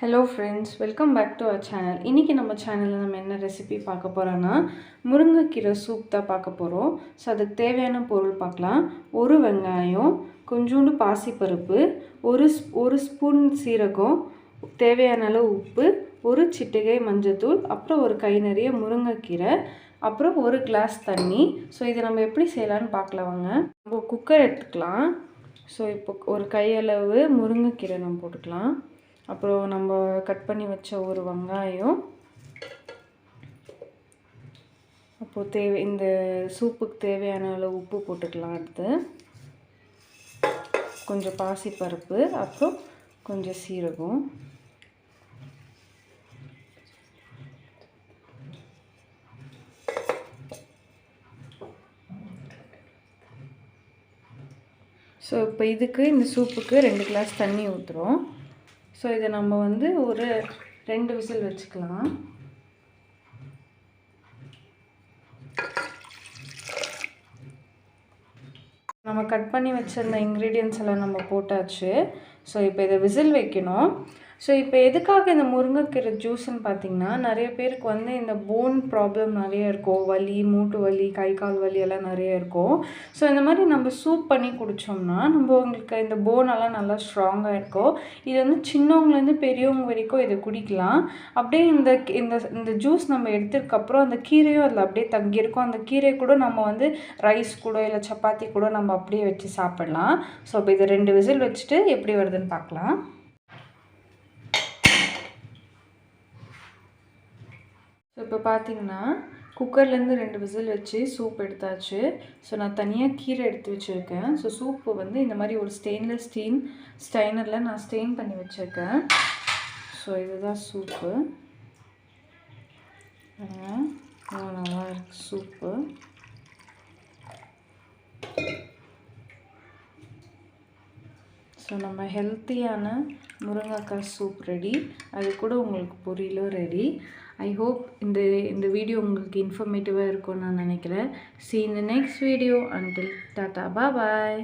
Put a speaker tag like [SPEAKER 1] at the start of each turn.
[SPEAKER 1] Hello friends welcome back to our channel இன்றைக்கி நம்ம சேனலில் நம்ம என்ன ரெசிபி பார்க்க போகிறோன்னா முருங்கைக்கீரை சூப் தான் பார்க்க போகிறோம் ஸோ அதுக்கு தேவையான பொருள் பார்க்கலாம். ஒரு வெங்காயம் கொஞ்சோண்டு பாசிப்பருப்பு ஒரு ஸ்- ஒரு ஸ்பூன் சீரகம் தேவையான அளவு உப்பு ஒரு சிட்டிகை மஞ்சத்தூள் அப்புறம் ஒரு கை நிறைய முருங்கைக்கீரை அப்புறம் ஒரு கிளாஸ் தண்ணி. ஸோ இதை நம்ம எப்படி செய்யலான்னு பார்க்கலாம் வாங்க. நம்ம குக்கர் எடுத்துக்கலாம். ஸோ இப்போ ஒரு கையளவு முருங்கைக்கீரை நம்ம போட்டுக்கலாம். அப்புறம் நம்ம கட் பண்ணி வச்ச ஒரு வெங்காயம். அப்போது தேவை இந்த சூப்புக்கு தேவையான அளவு உப்பு போட்டுக்கலாம் அடுத்து. கொஞ்சம் பாசிப்பருப்பு அப்புறம் கொஞ்சம் சீரகம். ஸோ இப்போ இதுக்கு இந்த சூப்புக்கு ரெண்டு கிளாஸ் தண்ணி ஊற்றுறோம் ஸோ இதை நம்ம வந்து ஒரு ரெண்டு விசில் வச்சுக்கலாம். நம்ம கட் பண்ணி வச்சிருந்த இன்க்ரீடியன்ஸ் எல்லாம் நம்ம போட்டாச்சு. ஸோ இப்போ இதை விசில் வைக்கணும். ஸோ இப்போ எதுக்காக இந்த முருங்கைக்கீரை ஜூஸ்ன்னு பார்த்தீங்கன்னா நிறைய பேருக்கு வந்து இந்த போன் ப்ராப்ளம் நிறைய இருக்கும். வலி மூட்டு வலி கை கால் வலி எல்லாம் நிறைய இருக்கும். ஸோ இந்த மாதிரி நம்ம சூப் பண்ணி குடித்தோம்னா நம்ம உங்களுக்கு இந்த போனெல்லாம் எல்லாம் நல்லா ஸ்ட்ராங்காக இருக்கும். இது வந்து சின்னவங்கலேருந்து பெரியவங்க வரைக்கும் இதை குடிக்கலாம். அப்படியே இந்த இந்த இந்த ஜூஸ் நம்ம எடுத்ததுக்கப்புறம் அந்த கீரையும் அதில் அப்படியே தங்கியிருக்கும். அந்த கீரை கூட நம்ம வந்து ரைஸ் கூட இல்லை சப்பாத்தி கூட நம்ம அப்படியே வச்சு சாப்பிடலாம். ஸோ இப்போ இதை ரெண்டு விசில் வச்சுட்டு எப்படி வருதுன்னு பார்க்கலாம் இப்போ பார்த்தீங்கன்னா குக்கர்லேருந்து ரெண்டு விசில் வச்சு சூப் எடுத்தாச்சு. ஸோ நான் தனியாக கீரை எடுத்து வச்சுருக்கேன். ஸோ சூப்பு வந்து இந்த மாதிரி ஒரு ஸ்டெயின்லெஸ் ஸ்டீம் ஸ்டைனரில் நான் ஸ்டெயின் பண்ணி வச்சுருக்கேன். ஸோ இதுதான் சூப்பு நல்லா இருக்குது சூப்பு ஸோ நம்ம ஹெல்த்தியான முருங்கைக்காய் சூப் ரெடி அது கூட உங்களுக்கு பொரியலும் ரெடி ஐ ஹோப் இந்த இந்த வீடியோ உங்களுக்கு இன்ஃபர்மேட்டிவாக இருக்கும்னு நான் நினைக்கிறேன். சி இந்த நெக்ஸ்ட் வீடியோ அண்டில் டாட்டா பா பாய்